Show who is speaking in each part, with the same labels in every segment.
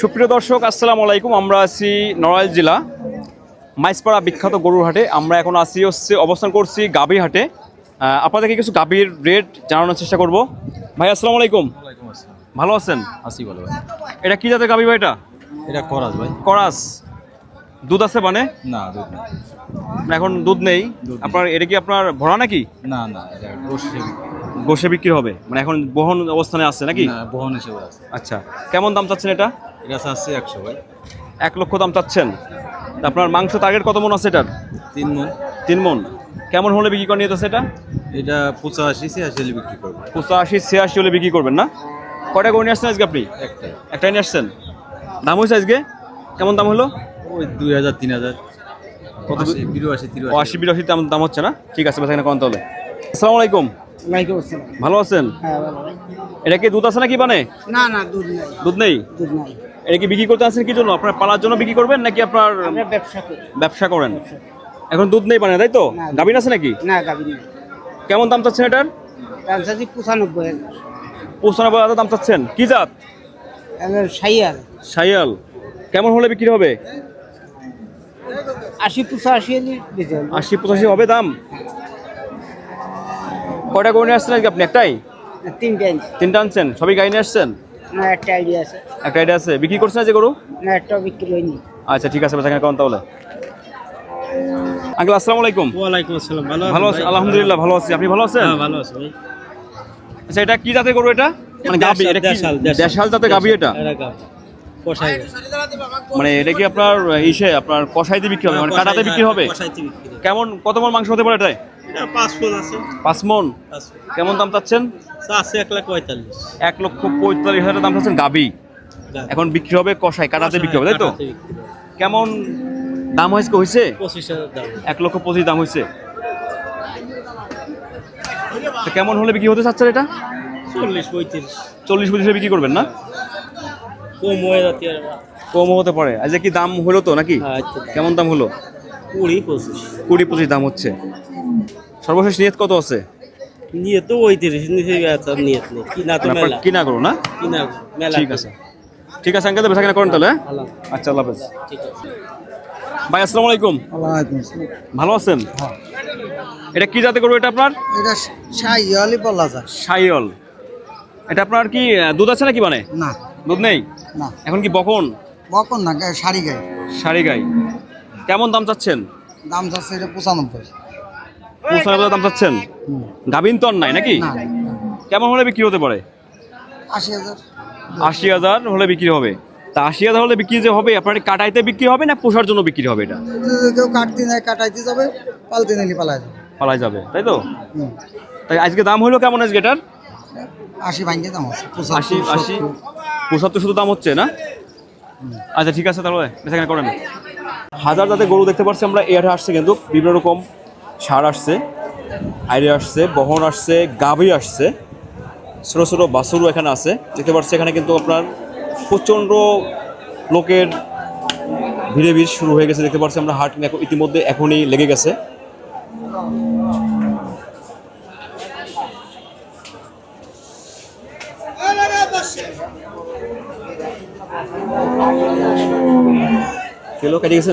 Speaker 1: সুপ্রিয় দর্শক আসসালামু আলাইকুম। আমরা আছি নড়াইল জেলা মাইসপাড়া বিখ্যাত গরুর হাটে। আমরা এখন আছি হচ্ছে অবস্থান করছি গাভী হাটে। আপনাদেরকে কিছু গাভীর রেট জানানোর চেষ্টা করব। ভাই আসসালামু আলাইকুম। ভালো আছেন?
Speaker 2: আসি বলো ভাই।
Speaker 1: এটা কি জাতের গাভী ভাই এটা?
Speaker 2: এটা করাস ভাই।
Speaker 1: করাস। দুধ আছে মানে?
Speaker 2: না দুধ না
Speaker 1: এখন দুধ নেই। আপনার এটা কি আপনার ভরা নাকি?
Speaker 2: না না গোষ্ঠী
Speaker 1: বিক্রি। হবে। মানে এখন বহন অবস্থানে আছে নাকি?
Speaker 2: বহন হিসেবে আছে।
Speaker 1: আচ্ছা কেমন দাম চাচ্ছেন এটা?
Speaker 2: এটা আছে একশো ভাই।
Speaker 1: এক লক্ষ দাম চাচ্ছেন। আপনার মাংস টার্গেট কত মন আছে এটার?
Speaker 2: তিন মন।
Speaker 1: তিন মন। কেমন হলে বিক্রি করে নিয়ে এটা?
Speaker 2: এটা পঁচাশি ছিয়াশি হলে বিক্রি করব।
Speaker 1: পঁচাশি ছিয়াশি হলে বিক্রি করবেন না? কয়টা করে নিয়ে আসছেন আজকে আপনি?
Speaker 2: একটাই।
Speaker 1: একটাই নিয়ে আসছেন? দাম হয়েছে আজকে? কেমন দাম হলো?
Speaker 2: ওই দুই হাজার তিন হাজার।
Speaker 1: কত
Speaker 2: বিরাশি তিরাশি।
Speaker 1: আশি বিরাশি দাম দাম হচ্ছে না? ঠিক আছে বেচাকেনা কম তাহলে। আসসালামু আলাইকুম।
Speaker 3: ওয়ালাইকুম
Speaker 1: ভালো আছেন?
Speaker 3: হ্যাঁ
Speaker 1: এটা কি দুধ আছে নাকি মানে
Speaker 3: না না দুধ নাই।
Speaker 1: দুধ নেই?
Speaker 3: দুধ নাই।
Speaker 1: এটা কি বিক্রি করতে আসছেন কি জন্য? আপনার পালার জন্য বিক্রি করবেন নাকি আপনার
Speaker 3: ব্যবসা করি।
Speaker 1: ব্যবসা করেন? এখন দুধ নেই মানে তাই তো। গাভিন আছে নাকি?
Speaker 3: না গাভী নেই।
Speaker 1: কেমন দাম চাচ্ছেন এটার?
Speaker 3: দাম চাচ্ছি পঁচানব্বই হাজার।
Speaker 1: পঁচানব্বই হাজার দাম চাচ্ছেন। কি জাত?
Speaker 3: সাইয়ার
Speaker 1: সাইয়াল। কেমন হলে বিক্রি হবে?
Speaker 3: আশি পঁচাশি।
Speaker 1: আশি পঁচাশি হবে দাম? কয়টা করে নিয়ে আসছেন আজকে আপনি? একটাই?
Speaker 3: তিনটে
Speaker 1: তিনটা আনছেন। সবই গাড়ি নিয়ে আসছেন?
Speaker 3: না একটা আইডিয়া আছে।
Speaker 1: একটা আইডিয়া আছে। বিক্রি করছেন যে গরু?
Speaker 3: না একটাও বিক্রি হয়নি।
Speaker 1: আচ্ছা ঠিক আছে বেচাকেনা করেন তাহলে। আঙ্কেল আসসালামু আলাইকুম।
Speaker 4: ওয়ালাইকুম আসসালাম ভালো
Speaker 1: ভালো আছি আলহামদুলিল্লাহ ভালো আছি। আপনি ভালো আছেন?
Speaker 4: হ্যাঁ ভালো আছি ভাই।
Speaker 1: আচ্ছা এটা কি জাতের গরু এটা? মানে গাবি এটা কি?
Speaker 4: দেশাল, দেশাল।
Speaker 1: জাতের গাবি এটা?
Speaker 4: এরা গাব
Speaker 1: মানে এটা কি আপনার ইসে আপনার কষাইতে বিক্রি হবে? মানে কাটাতে বিক্রি হবে?
Speaker 4: কষাইতে বিক্রি হবে।
Speaker 1: কেমন কত মন মাংস হতে পারে এটাই
Speaker 4: এটা পাঁচ
Speaker 1: মন? কেমন দাম চাচ্ছেন?
Speaker 4: আছে এক লাখ পঁয়তাল্লিশ।
Speaker 1: এক লক্ষ পঁয়তাল্লিশ হাজার দাম চাচ্ছেন গাবি। এখন বিক্রি হবে কষাই কাটাতে বিক্রি হবে তাই তো। কেমন দাম হয়েছে এক লক্ষ পঁচিশ দাম হয়েছে। কেমন হলে বিক্রি হতে চাচ্ছেন এটা?
Speaker 4: চল্লিশ পঁয়ত্রিশ।
Speaker 1: চল্লিশ বিক্রি করবেন না?
Speaker 4: কম হয়ে যাচ্ছে
Speaker 1: হতে পারে। আজ কি দাম হলো তো নাকি?
Speaker 4: আচ্ছা।
Speaker 1: কেমন দাম হলো?
Speaker 4: কুড়ি পঁচিশ।
Speaker 1: কুড়ি পঁচিশ দাম হচ্ছে। সর্বশেষ নিয়ত কত আছে?
Speaker 4: নিয়ে তো নিচে নিয়ত নেই। কিনা তো মেলা।
Speaker 1: কিনা করো না?
Speaker 4: কিনা মেলা
Speaker 1: ঠিক আছে। ঠিক আছে আঙ্কেল কেনা করেন তাহলে হ্যাঁ? আচ্ছা আল্লাহ হাফেজ।
Speaker 4: ঠিক আছে।
Speaker 1: ভাই আসসালামু আলাইকুম।
Speaker 3: ওয়ালাইকুম আসসালাম।
Speaker 1: ভালো আছেন? এটা কি জাতে করব এটা আপনার?
Speaker 3: এটা সাইয়ালি বলা যায়
Speaker 1: সাইল এটা আপনার কি দুধ আছে নাকি মানে?
Speaker 3: না।
Speaker 1: দুধ নেই?
Speaker 3: না।
Speaker 1: এখন কি বকন?
Speaker 3: বকন না শাড়ি গায়ে।
Speaker 1: শাড়ি গাই কেমন দাম চাচ্ছেন?
Speaker 3: দাম চাচ্ছে এটা পঁচানব্বই।
Speaker 1: পঁচানব্বই দাম চাচ্ছেন? গাভিন তো আর নাই নাকি? কেমন হলে বিক্রি হতে পারে?
Speaker 3: আশি হাজার।
Speaker 1: আশি হাজার হলে বিক্রি হবে। তা আশি হাজার হলে বিক্রি যে হবে আপনার কাটাইতে বিক্রি হবে না পোষার জন্য বিক্রি হবে এটা?
Speaker 3: কেউ কাটতে নেয় কাটাইতে যাবে পালতে নিলে পালা যাবে।
Speaker 1: পালাই যাবে তাই তো? তাই আজকে দাম হলো কেমন আজকে এটার?
Speaker 3: আশি ভাঙ্গে দাম আছে
Speaker 1: আশি আশি পঁচাত্তর শুধু দাম হচ্ছে না? আচ্ছা ঠিক আছে তাহলে বেচাকেনা করেন। হাজার যাতে গরু দেখতে পাচ্ছি আমরা এ হাটে আসছে কিন্তু বিভিন্ন রকম সার আসছে, আইরে আসছে, বহন আসছে, গাভি আসছে। ছোটো ছোটো বাছুরও এখানে আছে। দেখতে পাচ্ছি এখানে কিন্তু আপনার প্রচণ্ড লোকের ভিড়ে ভিড় শুরু হয়ে গেছে। দেখতে পাচ্ছি আমরা হাট ইতিমধ্যে এখনই লেগে গেছে। কিলো কেটে গেছে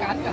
Speaker 2: ঠান্ডা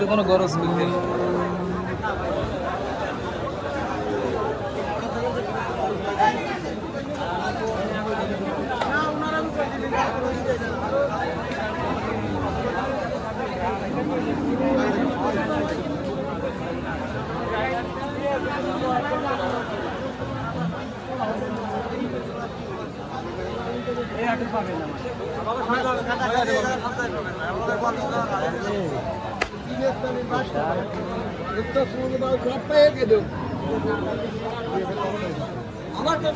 Speaker 2: তো কোনো গরজ মিল নেই
Speaker 3: আমার তো